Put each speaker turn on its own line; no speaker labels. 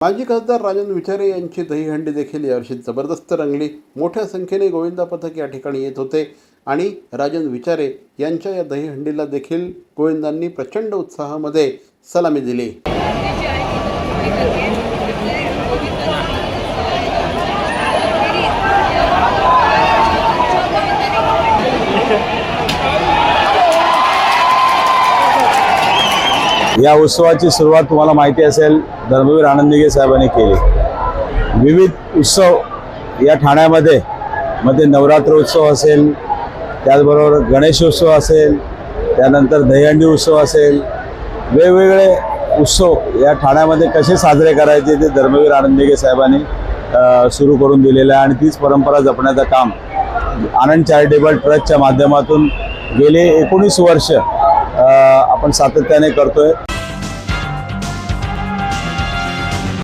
माजी खासदार राजन विचारे यांची दहीहंडी देखील यावर्षी जबरदस्त रंगली. मोठ्या संख्येने गोविंदा पथक या ठिकाणी येत होते आणि राजन विचारे यांच्या या दहीहंडीला देखील गोविंदांनी प्रचंड उत्साहामध्ये सलामी दिली.
या उत्सवाची सुरुवात तुम्हाला माहिती असेल धर्मवीर आनंदगे साहेबांनी केली. विविध उत्सव या ठाण्यामध्ये मध्ये नवरात्र उत्सव असेल त्याचबरोबर गणेशोत्सव असेल त्यानंतर दहीहंडी उत्सव असेल वेगवेगळे उत्सव या ठाण्यामध्ये कसे साजरे करायचे ते धर्मवीर आनंदगे साहेबांनी सुरू करून दिलेलं आहे. आणि तीच परंपरा जपण्याचं काम आनंद चॅरिटेबल ट्रस्टच्या माध्यमातून गेले एकोणीस वर्ष आपण सातत्याने करतोय.